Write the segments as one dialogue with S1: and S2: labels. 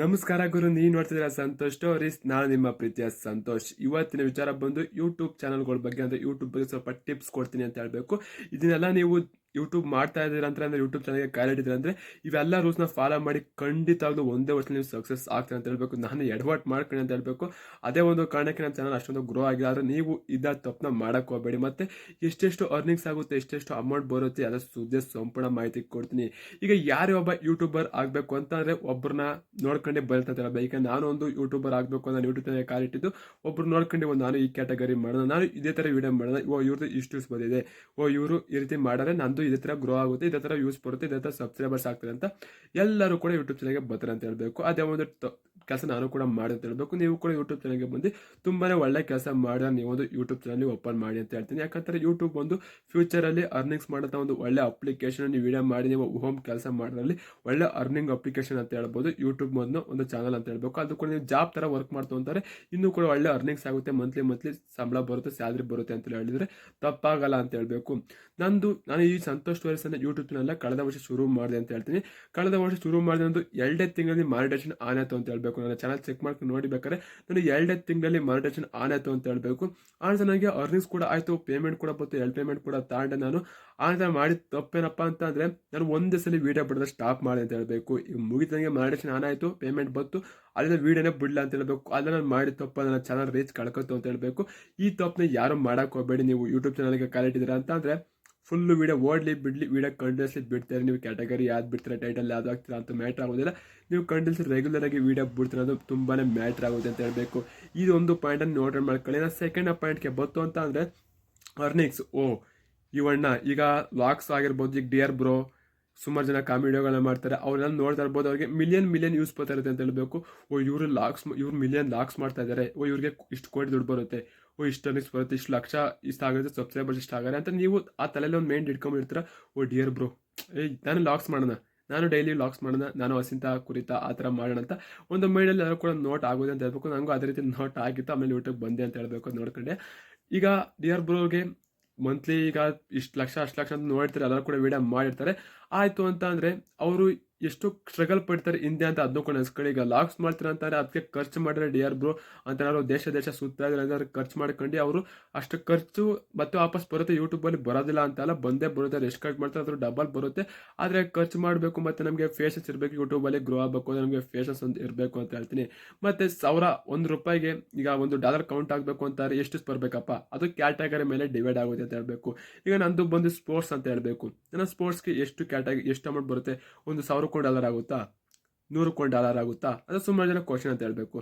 S1: ನಮಸ್ಕಾರ ಗುರು ನೀವು ನೋಡ್ತಿದ್ದೀರಾ ಸಂತೋಷ್ ಸ್ಟೋರೀಸ್. ನಾನು ನಿಮ್ಮ ಪ್ರೀತಿಯ ಸಂತೋಷ್. ಇವತ್ತಿನ ವಿಚಾರ ಬಂದು ಯೂಟ್ಯೂಬ್ ಚಾನಲ್ಗಳ ಬಗ್ಗೆ ಅಂದರೆ ಯೂಟ್ಯೂಬ್ ಬಗ್ಗೆ ಸ್ವಲ್ಪ ಟಿಪ್ಸ್ ಕೊಡ್ತೀನಿ ಅಂತ ಹೇಳಬೇಕು. ಇದನ್ನೆಲ್ಲ ನೀವು ಯೂಟ್ಯೂಬ್ ಮಾಡ್ತಾ ಇದ್ದೀರಾ ಅಂತ ಅಂದರೆ ಯೂಟ್ಯೂಬ್ ಚಾನಲ್ಗೆ ಕಾಲಿಟ್ಟಿದ್ದೀರಾ ಅಂದರೆ, ಇವೆಲ್ಲ ರೂಲ್ಸ್ನ ಫಾಲೋ ಮಾಡಿ ಖಂಡಿತವಾಗ್ಲೂ ಒಂದೇ ವರ್ಷದಲ್ಲಿ ನೀವು ಸಕ್ಸಸ್ ಆಗ್ತಾರೆ ಅಂತ ಹೇಳಬೇಕು. ನಾನು ಎಡವಟ್ ಮಾಡ್ಕೊಂಡು ಅಂತ ಹೇಳಬೇಕು. ಅದೇ ಒಂದು ಕಾರಣಕ್ಕೆ ನನ್ನ ಚಾನಲ್ ಅಷ್ಟೊಂದು ಗ್ರೋ ಆಗಿದೆ ಆದರೆ ನೀವು ಇದ ತಪ್ಪನ್ನ ಮಾಡೋಕ್ಕೆ ಹೋಗಬೇಡಿ. ಮತ್ತು ಎಷ್ಟೆಷ್ಟು ಅರ್ನಿಂಗ್ಸ್ ಆಗುತ್ತೆ, ಎಷ್ಟೆಷ್ಟು ಅಮೌಂಟ್ ಬರುತ್ತೆ, ಅದರ ಸುದ್ದಿ ಸಂಪೂರ್ಣ ಮಾಹಿತಿ ಕೊಡ್ತೀನಿ. ಈಗ ಯಾರೇ ಒಬ್ಬ ಯೂಟ್ಯೂಬರ್ ಆಗಬೇಕು ಅಂತಂದರೆ ಒಬ್ಬರನ್ನ ನೋಡ್ಕೊಂಡೇ ಬರುತ್ತೆ ಅಂತ ಈಗ ನಾನು ಒಂದು ಯೂಟ್ಯೂಬರ್ ಆಗಬೇಕು ಅಂತ ಯೂಟ್ಯೂಬ್ ಕಾಲಿಟ್ಟಿದ್ದು ಒಬ್ಬರು ನೋಡ್ಕೊಂಡು ಒಂದು ನಾನು ಈ ಕ್ಯಾಟಗರಿ ಮಾಡೋಣ. ನಾನು ಇದೇ ಥರ ವಿಡಿಯೋ ಮಾಡೋಣ. ಓ ಇವ್ರದ್ದು ಇಷ್ಟು ಬಂದಿದೆ. ಓ, ಇವರು ಈ ರೀತಿ ಮಾಡಿದ್ರೆ ನಂದು ಇದೇ ಥರ ಗ್ರೋ ಆಗುತ್ತೆ, ಇದೇ ಥರ ಯೂಸ್ ಬರುತ್ತೆ, ಇದೇ ಥರ ಸಬ್ಸ್ಕ್ರೈಬರ್ಸ್ ಆಗ್ತಾರೆ ಅಂತ ಎಲ್ಲರೂ ಕೂಡ ಯೂಟ್ಯೂಬ್ ಚಾನಲ್ಗೆ ಬರ್ತಾರೆ ಅಂತ ಹೇಳಬೇಕು. ಅದೇ ಒಂದು ಕೆಲಸ ನಾನು ಕೂಡ ಮಾಡಿ ಅಂತ ಹೇಳಬೇಕು. ನೀವು ಕೂಡ ಯೂಟ್ಯೂಬ್ ಚಾನಲ್ಗೆ ಬಂದು ತುಂಬಾ ಒಳ್ಳೆ ಕೆಲಸ ಮಾಡಿ ನೀವು ಒಂದು ಯೂಟ್ಯೂಬ್ ಚಾನಲ್ ಓಪನ್ ಮಾಡಿ ಅಂತ ಹೇಳ್ತೀನಿ. ಯಾಕಂದರೆ ಯೂಟ್ಯೂಬ್ ಒಂದು ಫ್ಯೂಚರಲ್ಲಿ ಅರ್ನಿಂಗ್ಸ್ ಮಾಡೋಂಥ ಒಂದು ಒಳ್ಳೆ ಅಪ್ಲಿಕೇಶನ್ ನೀವು ವಿಡಿಯೋ ಮಾಡಿ, ನೀವು ಹೋಮ್ ಕೆಲಸ ಮಾಡೋದ್ರಲ್ಲಿ ಒಳ್ಳೆ ಅರ್ನಿಂಗ್ ಅಪ್ಲಿಕೇಶನ್ ಅಂತ ಹೇಳ್ಬೋದು. ಯೂಟ್ಯೂಬ್ ಮೊದಲು ಒಂದು ಚಾನಲ್ ಅಂತ ಹೇಳ್ಬೇಕು. ಅದು ಕೂಡ ನೀವು ಜಾಬ್ ಥರ ವರ್ಕ್ ಮಾಡ್ತಾ ಅಂತಾರೆ, ಇನ್ನೂ ಕೂಡ ಒಳ್ಳೆ ಅರ್ನಿಂಗ್ಸ್ ಆಗುತ್ತೆ ಮಂತ್ಲಿ ಮಂತ್ಲಿ ಸಂಬಳ ಬರುತ್ತೆ ಸ್ಯಾಲ್ರಿ ಬರುತ್ತೆ ಅಂತ ಹೇಳಿದ್ರೆ ತಪ್ಪಾಗಲ್ಲ ಅಂತ ಹೇಳಬೇಕು. ನಂದು, ನಾನು ಈ ಸಂತೋಷ್ ಸ್ಟೋರೀಸ್ ಅನ್ನ ಯೂಟ್ಯೂಬ್ ಕಳೆದ ವರ್ಷ ಶುರು ಮಾಡಿದೆ ಅಂತ ಹೇಳ್ತೀನಿ. ಕಳೆದ ವರ್ಷ ಶುರು ಮಾಡಿದೆ ಒಂದು ಎರಡೇ ತಿಂಗಳಲ್ಲಿ ಮಾನಿಟೇಷನ್ ಆನ್ ಆಯ್ತು ಅಂತ ಹೇಳ್ಬೇಕು. ನನ್ನ ಚಾನಲ್ ಚೆಕ್ ಮಾಡ್ಕೊಂಡು ನೋಡಿಬೇಕಾದ್ರೆ ನಾನು ಎರಡೇ ತಿಂಗಳಲ್ಲಿ ಮಾನಿಟೇಷನ್ ಆನ್ ಆಯ್ತು ಅಂತ ಹೇಳಬೇಕು. ಆನಂತರ ನನಗೆ ಅರ್ನಿಂಗ್ಸ್ ಕೂಡ ಆಯಿತು ಪೇಮೆಂಟ್ ಕೂಡ ಬಂತು, ಎರಡು ಪೇಮೆಂಟ್ ಕೂಡ ತಗೊಂಡೆ ನಾನು. ಆನಂತರ ಮಾಡಿದ ತಪ್ಪೇನಪ್ಪ ಅಂತ ಅಂದರೆ ನಾನು ಒಂದೇ ಸಲ ವೀಡಿಯೋ ಬಿಡೋದು ಸ್ಟಾಪ್ ಮಾಡಿ ಅಂತ ಹೇಳಬೇಕು. ಈಗ ಮುಗಿದಂಗೆ ಮಾನಿಟೇಷನ್ ಆನ್ ಆಯಿತು ಪೇಮೆಂಟ್ ಬಂತು. ಅಲ್ಲಿಂದ ವೀಡಿಯೋನೇ ಬಿಡಲ್ಲ ಅಂತ ಹೇಳಬೇಕು. ಅದನ್ನ ನಾನು ಮಾಡಿದ ತಪ್ಪ ನನ್ನ ಚಾನಲ್ ರೀಚ್ ಕಳ್ಕೊತು ಅಂತ ಹೇಳಬೇಕು. ಈ ತಪ್ಪನ್ನ ಯಾರು ಮಾಡಕ್ಕೆ ಹೋಗಬೇಡಿ. ನೀವು ಯೂಟ್ಯೂಬ್ ಚಾನಲ್ಗೆ ಕಾಲಿಟ್ಟಿದ್ದೀರಾ ಅಂತ ಅಂದರೆ ಫುಲ್ಲು ವೀಡಿಯೋ ಓಡಲಿ ಬಿಡ್ಲಿ ವೀಡಿಯೋ ಕಂಟಿನ್ಯೂಸ್ಲಿ ಬಿಡ್ತಾರೆ. ನೀವು ಕ್ಯಾಟಗರಿ ಯಾವ್ದು ಬಿಡ್ತೀರಾ ಟೈಟಲ್ ಯಾವ್ದು ಆಗ್ತೀರಾ ಅಂತ ಮ್ಯಾಟ್ರ್ ಆಗೋದಿಲ್ಲ. ನೀವು ಕಂಟಿನ್ಯೂಸ್ ರೆಗ್ಯುಲರ್ ಆಗಿ ವೀಡಿಯೋ ಬಿಡ್ತಿರೋದು ತುಂಬಾ ಮ್ಯಾಟ್ರ್ ಆಗುತ್ತೆ ಅಂತ ಹೇಳಬೇಕು. ಇದೊಂದು ಪಾಯಿಂಟನ್ನು ನೋಟ್ ಮಾಡ್ಕೊಳ್ಳಿ. ನಾನು ಸೆಕೆಂಡ್ ಪಾಯಿಂಟ್ಗೆ ಬಂತು ಅಂತ ಅಂದರೆ ಅರ್ನಿಂಗ್ಸ್ ಓ ಇವಣ್ಣ ಈಗ ಲಾಕ್ಸ್ ಆಗಿರ್ಬೋದು, ಈಗ ಡಿಯರ್ ಬ್ರೋ ಸುಮಾರು ಜನ ಕಾಮಿಡಿಯೋಗಳನ್ನ ಮಾಡ್ತಾರೆ. ಅವರೆಲ್ಲ ನೋಡ್ತಾ ಇರ್ಬೋದು. ಅವ್ರಿಗೆ ಮಿಲಿಯನ್ ಮಿಲಿಯನ್ ಯೂಸ್ ಬರ್ತಾ ಇರುತ್ತೆ ಅಂತ ಹೇಳಬೇಕು. ಓ, ಇವರು ಲಾಕ್ಸ್ ಇವ್ರು ಮಿಲಿಯನ್ ಲಾಕ್ಸ್ ಮಾಡ್ತಾ ಇದ್ದಾರೆ ಓ, ಇವ್ರಿಗೆ ಇಷ್ಟು ಕೋಟಿ ದುಡ್ಡು ಬರುತ್ತೆ. ಓ, ಇಷ್ಟು ಅನಿಸ್ ಬರುತ್ತೆ. ಇಷ್ಟು ಲಕ್ಷ ಇಷ್ಟ ಆಗುತ್ತೆ. ಸಬ್ಸ್ಕ್ರೈಬರ್ಸ್ ಇಷ್ಟ ಆಗಲ್ಲ ಅಂತ ನೀವು ಆ ತಲೆಯಲ್ಲಿ ಒಂದು ಮೇನ್ ಇಟ್ಕೊಂಡ್ಬಿಡ್ತೀರ ಓ ಡಿಯರ್ ಬ್ರೋ ಏಯ್, ನಾನು ಲಾಕ್ಸ್ ಮಾಡೋಣ. ನಾನು ಡೈಲಿ ಲಾಕ್ಸ್ ಮಾಡೋಣ. ನಾನು ಹಸಿಂತ ಕುರಿತ ಆ ಥರ ಮಾಡೋಣ ಅಂತ ಒಂದು ಮೈಂಡಲ್ಲಿ ಯಾರು ಕೂಡ ನೋಟ್ ಆಗೋದು ಅಂತ ಹೇಳ್ಬೇಕು. ನನಗೂ ಅದೇ ರೀತಿ ನೋಟ್ ಆಗಿತ್ತು. ಆಮೇಲೆ ಯೂಟ್ಯೂಬ್ ಬಂದೆ ಅಂತ ಹೇಳ್ಬೇಕು ನೋಡ್ಕೊಂಡೆ. ಈಗ ಡಿಯರ್ ಬ್ರೋಗೆ ಮಂತ್ಲಿ ಈಗ ಇಷ್ಟು ಲಕ್ಷ ಅಷ್ಟು ಲಕ್ಷ ಅಂತ ನೋಡ್ತಾರೆ ಎಲ್ಲರೂ ಕೂಡ ವೀಡಿಯೋ ಮಾಡಿರ್ತಾರೆ. ಆಯಿತು ಅಂತ ಅಂದರೆ ಅವರು ಎಷ್ಟು ಸ್ಟ್ರಗಲ್ ಪಡ್ತಾರೆ ಹಿಂದೆ ಅಂತ ಅದನ್ನು ನೆನೆಸ್ಕೊಳ್ಳಿ ಈಗ ಲಾಕ್ಸ್ ಮಾಡ್ತಾರೆ ಅಂತಾರೆ ಅದಕ್ಕೆ ಖರ್ಚು ಮಾಡಿದ್ರೆ ಡಿ ಆರ್ ಬ್ರೋ ಅಂತ ನಾವು ದೇಶ ದೇಶ ಸುತ್ತಾ ಇದ್ದಾರೆ ಅಂದ್ರೆ ಖರ್ಚು ಮಾಡ್ಕೊಂಡು ಅವರು ಅಷ್ಟು ಖರ್ಚು ಮತ್ತೆ ವಾಪಸ್ ಬರುತ್ತೆ ಯೂಟ್ಯೂಬಲ್ಲಿ ಬರೋದಿಲ್ಲ ಅಂತಲ್ಲ ಬಂದೇ ಬರುತ್ತೆ ಎಷ್ಟು ಕಟ್ ಮಾಡ್ತಾರೆ ಅದ್ರ ಡಬಲ್ ಬರುತ್ತೆ. ಆದರೆ ಖರ್ಚು ಮಾಡಬೇಕು ಮತ್ತು ನಮಗೆ ಫೇಸಸ್ ಇರಬೇಕು ಯೂಟ್ಯೂಬಲ್ಲಿ ಗ್ರೋ ಆಗಬೇಕು ನಮಗೆ ಫೇಸಸ್ ಒಂದು ಇರಬೇಕು ಅಂತ ಹೇಳ್ತೀನಿ. ಮತ್ತು ಸಾವಿರ ಒಂದು ರೂಪಾಯಿಗೆ ಈಗ ಒಂದು ಡಾಲರ್ ಕೌಂಟ್ ಆಗಬೇಕು ಅಂತಾರೆ, ಎಷ್ಟು ಬರಬೇಕಪ್ಪ ಅದು ಕ್ಯಾಟಗರಿ ಮೇಲೆ ಡಿವೈಡ್ ಆಗುತ್ತೆ ಅಂತ ಹೇಳಬೇಕು. ಈಗ ನಂದು ಬಂದು ಸ್ಪೋರ್ಟ್ಸ್ ಅಂತ ಹೇಳಬೇಕು. ನನ್ನ ಸ್ಪೋರ್ಟ್ಸ್ಗೆ ಎಷ್ಟು ಕ್ಯಾಟಗರಿ ಎಷ್ಟು ಅಮೌಂಟ್ ಬರುತ್ತೆ? ಒಂದು ಸಾವಿರ ಕೋಟಿ ಡಾಲರ್ ಆಗುತ್ತಾ? ನೂರು ಕೋಟಿ ಡಾಲರ್ ಆಗುತ್ತಾ? ಅದು ಸುಮಾರು ಜನ ಕ್ವಶನ್ ಅಂತ ಹೇಳಬೇಕು.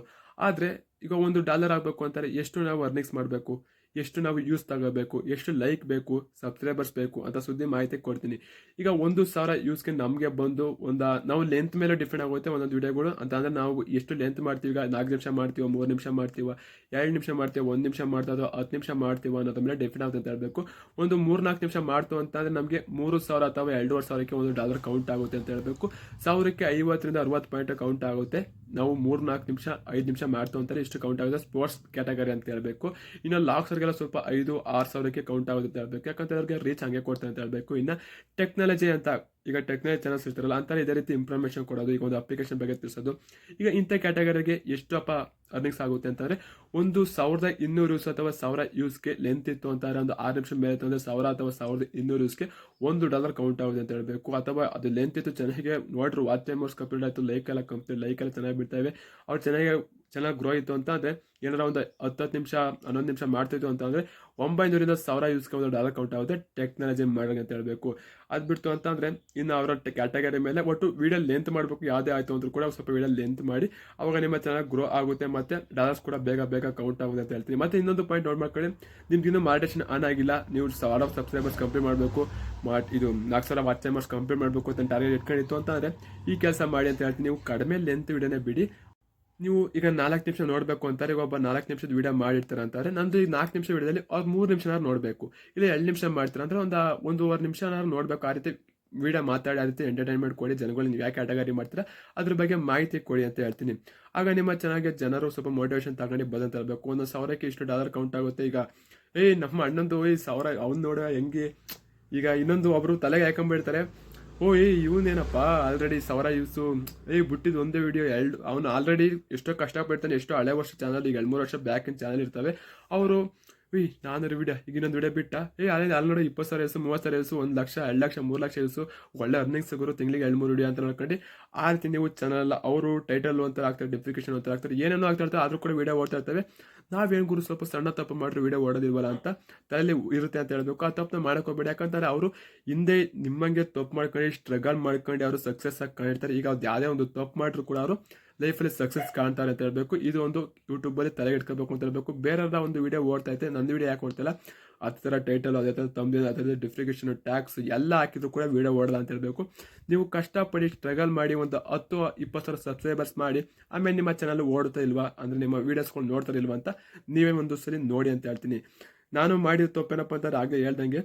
S1: ಆದರೆ ಈಗ ಒಂದು ಡಾಲರ್ ಆಗಬೇಕು ಅಂತಾರೆ, ಎಷ್ಟು ನಾವು ಅರ್ನಿಂಗ್ಸ್ ಮಾಡಬೇಕು? ಎಷ್ಟು ನಾವು ಯೂಸ್ ತಗೋಬೇಕು, ಎಷ್ಟು ಲೈಕ್ ಬೇಕು, ಸಬ್ಸ್ಕ್ರೈಬರ್ಸ್ ಬೇಕು ಅಂತ ಸುದ್ದಿ ಮಾಹಿತಿ ಕೊಡ್ತೀನಿ. ಈಗ ಒಂದು ಸಾವಿರ ಯೂಸ್ಗೆ ನಮಗೆ ಬಂದು ಒಂದು, ನಾವು ಲೆಂತ್ ಮೇಲೆ ಡಿಫೆಂಡ್ ಆಗುತ್ತೆ ಒಂದೊಂದು ವಿಡಿಯೋಗಳು ಅಂತ ಅಂದರೆ ನಾವು ಎಷ್ಟು ಲೆಂತ್ ಮಾಡ್ತೀವಿ, ಈಗ ನಾಲ್ಕು ನಿಮಿಷ ಮಾಡ್ತೀವ, ಮೂರು ನಿಮಿಷ ಮಾಡ್ತೀವ, ಎರಡು ನಿಮಿಷ ಮಾಡ್ತೀವಿ, ಒಂದು ನಿಮಿಷ ಮಾಡ್ತಾ ಅಥವಾ ಹತ್ತು ನಿಮಿಷ ಮಾಡ್ತೀವ ಅನ್ನೋದ್ರ ಮೇಲೆ ಡಿಫೆಂಡ್ ಆಗುತ್ತೆ ಅಂತ ಹೇಳಬೇಕು. ಒಂದು ಮೂರು ನಾಲ್ಕು ನಿಮಿಷ ಮಾಡ್ತು ಅಂತಂದರೆ ನಮಗೆ ಮೂರು ಸಾವಿರ ಅಥವಾ ಎರಡೂವರೆ ಸಾವಿರಕ್ಕೆ ಒಂದು ಡಾಲರ್ ಕೌಂಟ್ ಆಗುತ್ತೆ ಅಂತ ಹೇಳಬೇಕು. ಸಾವಿರಕ್ಕೆ ಐವತ್ತರಿಂದ ಅರವತ್ತು ಪಾಯಿಂಟ್ ಕೌಂಟ್ ಆಗುತ್ತೆ. ನಾವು ಮೂರು ನಾಲ್ಕು ನಿಮಿಷ, ಐದು ನಿಮಿಷ ಮಾಡ್ತು ಅಂತಾರೆ ಇಷ್ಟು ಕೌಂಟ್ ಆಗುತ್ತೆ. ಸ್ಪೋರ್ಟ್ಸ್ ಕ್ಯಾಟಗರಿ ಅಂತ ಹೇಳಬೇಕು. ಇನ್ನು ಲಾಕ್ಸರ್ಗೆಲ್ಲ ಸ್ವಲ್ಪ ಐದು, ಆರು ಸಾವಿರಕ್ಕೆ ಕೌಂಟ್ ಆಗುತ್ತೆ ಅಂತ ಹೇಳಬೇಕು. ಯಾಕಂದ್ರೆ ಅವ್ರಿಗೆ ರೀಚ್ ಹಂಗೆ ಕೊಡ್ತಾರೆ ಅಂತ ಹೇಳಬೇಕು. ಇನ್ನು ಟೆಕ್ನಾಲಜಿ ಅಂತ, ಈಗ ಟೆಕ್ನಾಲಜಿ ಚಾನಲ್ಸ್ ಇರ್ತಾರಲ್ಲ ಅಂತಾರೆ ಇದೇ ರೀತಿ ಇನ್ಫಾರ್ಮೇಷನ್ ಕೊಡೋದು, ಈಗ ಒಂದು ಅಪ್ಲಿಕೇಶನ್ ಬಗ್ಗೆ ತಿಳಿಸೋದು. ಈಗ ಇಂಥ ಕ್ಯಾಟಗರಿಗೆ ಎಷ್ಟು ಅಪ್ಪ ಅರ್ನಿಂಗ್ಸ್ ಆಗುತ್ತೆ ಅಂತಂದರೆ, ಒಂದು ಸಾವಿರದ ಇನ್ನೂರು ಯೂಸ್ ಅಥವಾ ಸಾವಿರ ಯೂಸ್ಗೆ ಲೆಂತ್ ಇತ್ತು ಅಂತಾರೆ ಒಂದು ಆರು ನಿಮಿಷ ಮೇಲೆ ಇತ್ತು ಅಂದರೆ ಸಾವಿರ ಅಥವಾ ಸಾವಿರದ ಇನ್ನೂರು ಯೂಸ್ಗೆ ಒಂದು ಡಾಲರ್ ಕೌಂಟ್ ಆಗುತ್ತೆ ಅಂತ ಹೇಳಬೇಕು. ಅಥವಾ ಅದು ಲೆಂತ್ ಇತ್ತು, ಚೆನ್ನಾಗಿ ನೋಡ್ರು ವಾಚ್ ಟೈಮರ್ಸ್ ಕಂಪ್ಲೀಟ್ ಆಯಿತು ಲೈಕ್ ಎಲ್ಲ ಕಂಪ್ಲೀಟ್ ಲೈಕ್ ಎಲ್ಲ ಚೆನ್ನಾಗಿ ಬಿಡ್ತಾವೆ ಅವ್ರು ಚೆನ್ನಾಗಿ ಚೆನ್ನಾಗಿ ಗ್ರೋ ಇತ್ತು ಅಂತ ಅಂದರೆ ಏನಾರ ಒಂದು ಹತ್ತು ಹತ್ತು ನಿಮಿಷ, ಹನ್ನೊಂದು ನಿಮಿಷ ಮಾಡ್ತಿತ್ತು ಅಂತ ಅಂದರೆ ಒಂಬೈನೂರಿಂದ ಸಾವಿರ ಯೂಸ್ ಕೊಂಡು ಡಾಲರ್ ಕೌಂಟ್ ಆಗುತ್ತೆ ಟೆಕ್ನಾಲಜಿ ಮಾಡೋಣ ಅಂತ ಹೇಳಬೇಕು. ಅದು ಬಿಡ್ತು ಅಂತ ಅಂದರೆ ಇನ್ನು ಅವರ ಕ್ಯಾಟಗರಿ ಮೇಲೆ ಒಟ್ಟು ವೀಡಿಯೋ ಲೆಂತ್ ಮಾಡಬೇಕು. ಯಾವುದೇ ಆಯಿತು ಅಂದರೂ ಕೂಡ ಸ್ವಲ್ಪ ವೀಡಿಯೋ ಲೆಂತ್ ಮಾಡಿ ಅವಾಗ ನಿಮ್ಮ ಚೆನ್ನಾಗಿ ಗ್ರೋ ಆಗುತ್ತೆ ಮತ್ತು ಡಾಲರ್ಸ್ ಕೂಡ ಬೇಗ ಬೇಗ ಕೌಂಟ್ ಆಗುತ್ತೆ ಅಂತ ಹೇಳ್ತೀನಿ. ಮತ್ತು ಇನ್ನೊಂದು ಪಾಯಿಂಟ್ ನೋಡಿ ಮಾಡ್ಕೊಳ್ಳಿ. ನಿಮ್ಗೆ ಇನ್ನೂ ಮಾರ್ಟೇಷನ್ ಆನ್ ಆಗಿಲ್ಲ. ನೀವು ಸಾವಿರ ಸಬ್ಸ್ಕ್ರೈಬರ್ಸ್ ಕಂಪ್ಲೀಟ್ ಮಾಡಬೇಕು. ಮಾಡ್ ಇದು ನಾಲ್ಕು ಸಾವಿರ ವಾಚ್ ಟೈಮರ್ಸ್ ಕಂಪ್ಲೀಟ್ ಮಾಡಬೇಕು ಅಂತ ಟಾರ್ಗೆಟ್ ಇಟ್ಕೊಂಡಿತ್ತು ಅಂತ ಅಂದರೆ ಈ ಕೆಲಸ ಮಾಡಿ ಅಂತ ಹೇಳ್ತೀನಿ. ನೀವು ಕಡಿಮೆ ಲೆಂತ್ ವಿಡಿಯೋನೇ ಬಿಡಿ. ನೀವು ಈಗ ನಾಲ್ಕು ನಿಮಿಷ ನೋಡಬೇಕು ಅಂತಾರೆ, ಈಗ ಒಬ್ಬ ನಾಲ್ಕು ನಿಮಿಷದ ವೀಡಿಯೋ ಮಾಡಿರ್ತಾರೆ ಅಂತಾರೆ. ನಂದು ಈ ನಾಲ್ಕು ನಿಮಿಷ ವೀಡಿಯೋದಲ್ಲಿ ಅವ್ರು ಮೂರು ನಿಮಿಷನಾರು ನೋಡಬೇಕು. ಇಲ್ಲ ಎರಡು ನಿಮಿಷ ಮಾಡ್ತಾರೆ ಅಂದರೆ ಒಂದು ಒಂದೂವರೆ ನಿಮಿಷನಾರು ನೋಡಬೇಕು. ಆ ರೀತಿ ವೀಡಿಯೋ ಮಾತಾಡಿ, ಆ ರೀತಿ ಎಂಟರ್ಟೈನ್ಮೆಂಟ್ ಕೊಡಿ. ಜನಗಳು ನೀವು ಯಾಕೆ ಕ್ಯಾಟಗರಿ ಮಾಡ್ತೀರಾ? ಅದ್ರ ಬಗ್ಗೆ ಮಾಹಿತಿ ಕೊಡಿ ಅಂತ ಹೇಳ್ತೀನಿ. ಆಗ ನಿಮ್ಮ ಚೆನ್ನಾಗಿ ಜನರು ಸ್ವಲ್ಪ ಮೋಟಿವೇಶನ್ ತಗೊಂಡು ಬಂದಂತ ತರಬೇಕು ಒಂದು ಸಾವಿರಕ್ಕೆ ಇಷ್ಟು ಡಾಲರ್ ಕೌಂಟ್ ಆಗುತ್ತೆ. ಈಗ, ಏಯ್, ನಮ್ಮ ಅಣ್ಣಂದು ಈ ಸಾವಿರ, ಅವ್ನು ನೋಡ, ಹೆಂಗೆ? ಈಗ ಇನ್ನೊಂದು ಒಬ್ಬರು ತಲೆಗೆ ಹಾಕೊಂಡ್ಬಿಡ್ತಾರೆ ಓ, ಏ, ಇವನೇನಪ್ಪ? ಆಲ್ರೆಡಿ ಸಾವಿರ ಯೂಸು. ಏ ಬಿಟ್ಟಿದ್ದು ಒಂದೇ ವಿಡಿಯೋ ಎರಡು ಅವನು ಆಲ್ರೆಡಿ ಎಷ್ಟೋ ಕಷ್ಟಪಡ್ತಾನೆ, ಎಷ್ಟೋ ಹಳೆ ವರ್ಷ ಚಾನಲ್ ಈಗ ಎರಡು ಮೂರು ವರ್ಷ ಬ್ಯಾಕಿನ ಚಾನಲ್ ಇರ್ತವೆ. ಅವರು ವಿ ನಾನೂರು ವಿಡಿಯೋ ಈಗ ಇನ್ನೊಂದು ವಿಡಿಯೋ ಬಿಟ್ಟ. ಏ ಅಲ್ಲಿ ಅಲ್ಲಿ ನೋಡಿ, ಇಪ್ಪತ್ತು ಸಾವಿರ ಎಸು ಮೂವತ್ತು ಸಾವಿರ ಎಸು ಒಂದು ಲಕ್ಷ, ಎರಡು ಲಕ್ಷ, ಮೂರು ಲಕ್ಷ ಎಸು ಒಳ್ಳೆ ಅರ್ನಿಂಗ್ ಸಿಗೋರು ತಿಂಗಳಿಗೆ ಎರಡು, ಮೂರು ವಿಡಿಯೋ ಅಂತ ನೋಡ್ಕೊಂಡು ಆ ರೀತಿ ನೀವು ಚಾನಲ್ ಅವರು ಟೈಟಲ್ ಅಂತ ಆಗ್ತಾರೆ ಡಿಫಿಕೇಶನ್ ಅಂತ ಆಗ್ತಾರೆ ಏನೇನೋ ಆಗ್ತಾ ಇರ್ತಾರೆ ಆದರೂ ಕೂಡ ವಿಡಿಯೋ ಓಡ್ತಾ ಇರ್ತವೆ. ನಾವೇನು ಗುರು, ಸ್ವಲ್ಪ ಸಣ್ಣ ತಪ್ಪು ಮಾಡಿದ್ರು ವಿಡಿಯೋ ಓಡೋದಿಲ್ವಲ್ಲ ಅಂತ ತಲೆಯಲ್ಲಿ ಇರುತ್ತೆ ಅಂತ ಹೇಳಬೇಕು. ಆ ತಪ್ಪನ್ನ ಮಾಡೋಕೋಬೇಡಿ ಯಾಕಂತಾರೆ ಅವರು ಹಿಂದೆ ನಿಮ್ಮಂಗೆ ತಪ್ಪು ಮಾಡ್ಕೊಂಡು ಸ್ಟ್ರಗಲ್ ಮಾಡ್ಕೊಂಡು ಅವರು ಸಕ್ಸಸ್ ಆಗಿ ಕಾಣಿರ್ತಾರೆ. ಈಗ ಅವ್ರು ಯಾವುದೇ ಒಂದು ತಪ್ಪು ಮಾಡಿದ್ರು ಕೂಡ ಅವರು ಲೈಫಲ್ಲಿ ಸಕ್ಸಸ್ ಕಾಣ್ತಾರೆ ಅಂತ ಹೇಳಬೇಕು. ಇದು ಒಂದು ಯೂಟ್ಯೂಬಲ್ಲಿ ತಲೆಗೆ ಇಟ್ಕೋಬೇಕು ಅಂತ ಹೇಳಬೇಕು. ಬೇರೆಯವರ ಒಂದು ವಿಡಿಯೋ ಓಡ್ತಾ ಇದೆ ನಂದು ವಿಡಿಯೋ ಯಾಕೆ ಓಡ್ತಿಲ್ಲ? ಅದೇ ಥರ ಟೈಟಲ್ ಅದೇ ಥರ ತಮ್ಮದೇ ಅದೇ ಥರ ಡಿಫಿಕೇಶನ್ ಟ್ಯಾಕ್ಸ್ ಎಲ್ಲ ಹಾಕಿದ್ರು ಕೂಡ ವಿಡಿಯೋ ಓಡಲ್ಲ ಅಂತ ಹೇಳಬೇಕು. ನೀವು ಕಷ್ಟಪಡಿ ಸ್ಟ್ರಗಲ್ ಮಾಡಿ ಒಂದು ಹತ್ತು, ಇಪ್ಪತ್ತು ಸಾವಿರ ಸಬ್ಸ್ಕ್ರೈಬರ್ಸ್ ಮಾಡಿ, ಆಮೇಲೆ ನಿಮ್ಮ ಚಾನಲ್ ಓಡುತ್ತಾ ಇಲ್ವಾ? ಅಂದರೆ ನಿಮ್ಮ ವೀಡಿಯೋಸ್ಗಳು ನೋಡ್ತಾ ಇಲ್ವಾ ಅಂತ ನೀವೇ ಒಂದು ಸರಿ ನೋಡಿ ಅಂತ ಹೇಳ್ತೀನಿ. ನಾನು ಮಾಡಿದ ತಪ್ಪೇನಪ್ಪ ಅಂತ ಆಗಲೇ ಹೇಳ್ದಂಗೆ,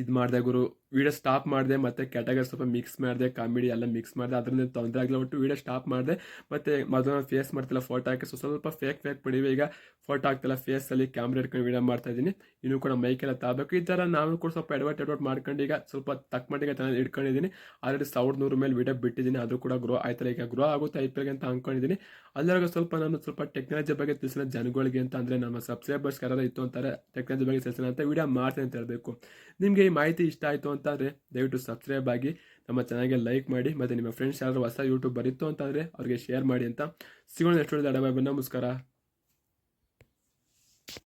S1: ಇದು ಮಾಡಿದೆ ಗುರು. ವಿಡಿಯೋ ಸ್ಟಾಪ್ ಮಾಡಿದೆ, ಮತ್ತು ಕ್ಯಾಟಗರಿ ಸ್ವಲ್ಪ ಮಿಕ್ಸ್ ಮಾಡಿದೆ ಕಾಮಿಡಿ ಎಲ್ಲ ಮಿಕ್ಸ್ ಮಾಡಿದೆ ಅದರಿಂದ ತೊಂದರೆ ಆಗಿಲ್ಲ ಒಟ್ಟು ವೀಡಿಯೋ ಸ್ಟಾಪ್ ಮಾಡಿದೆ. ಮತ್ತು ಮೊದಲು ಫೇಸ್ ಮಾಡ್ತಿಲ್ಲ ಫೋಟೋ ಹಾಕಿ ಸೊ ಸ್ವಲ್ಪ ಫೇಕ್ ಫೇಕ್ ಬಿಡಿವೆ ಈಗ ಫೋಟೋ ಹಾಕ್ತಿಲ್ಲ ಫೇಸಲ್ಲಿ ಕ್ಯಾಮ್ರಾ ಇಟ್ಕೊಂಡು ವೀಡಿಯೋ ಮಾಡ್ತಾ ಇದ್ದೀನಿ. ಇನ್ನೂ ಕೂಡ ಮೈಕೆಲ್ಲ ತಾಬೇಕು ಈ ಥರ ನಾನು ಕೂಡ ಸ್ವಲ್ಪ ಎಡ್ವರ್ಟ್ ಎಡ್ವರ್ಟ್ ಮಾಡ್ಕೊಂಡು ಈಗ ಸ್ವಲ್ಪ ತಕ್ಕ ಮಟ್ಟಿಗೆ ಚೆನ್ನಾಗಿ ಇಟ್ಕೊಂಡಿದ್ದೀನಿ. ಆಲ್ರೆಡಿ ಸಾವಿರದ ನೂರು ಮೇಲೆ ವೀಡಿಯೋ ಬಿಟ್ಟಿದ್ದೀನಿ ಅದು ಕೂಡ ಗ್ರೋ ಆಯ್ತಾರೆ ಈಗ ಗ್ರೋ ಆಗುತ್ತೆ ಐ ಪಿ ಎಲ್ಗೆ ಅಂತ ಅಂದ್ಕೊಂಡಿದ್ದೀನಿ ಅದರಾಗ ಸ್ವಲ್ಪ ನಾನು ಸ್ವಲ್ಪ ಟೆಕ್ನಾಲಜಿ ಬಗ್ಗೆ ತಿಳಿಸಿದ ಜನಗಳಿಗೆ ಅಂತ ಅಂದರೆ ನಮ್ಮ ಸಬ್ಸ್ಕ್ರೈಬರ್ಸ್ ಯಾರು ಇತ್ತು ಅಂತಾರೆ ಟೆಕ್ನಾಲಜಿ ಬಗ್ಗೆ ತಿಳಿಸಿನ ಅಂತ ವಿಡಿಯೋ ಮಾಡ್ತೀನಿ ಅಂತ ಹೇಳಬೇಕು. ನಿಮಗೆ ಈ ಮಾಹಿತಿ ಇಷ್ಟ ಆಯಿತು ಅಂತಂದರೆ, ದಯವಿಟ್ಟು ಸಬ್ಸ್ಕ್ರೈಬ್ ಆಗಿ ನಮ್ಮ ಚಾನಲ್ಗೆ ಲೈಕ್ ಮಾಡಿ ಮತ್ತು ನಿಮ್ಮ ಫ್ರೆಂಡ್ಸ್ ಯಾರು ಹೊಸ ಯೂಟ್ಯೂಬ್ ಬರಿತ್ತು ಅಂತಂದರೆ ಅವ್ರಿಗೆ ಶೇರ್ ಮಾಡಿ ಅಂತ. ಸಿಗೋಣ ಎಷ್ಟು ನಮಸ್ಕಾರ.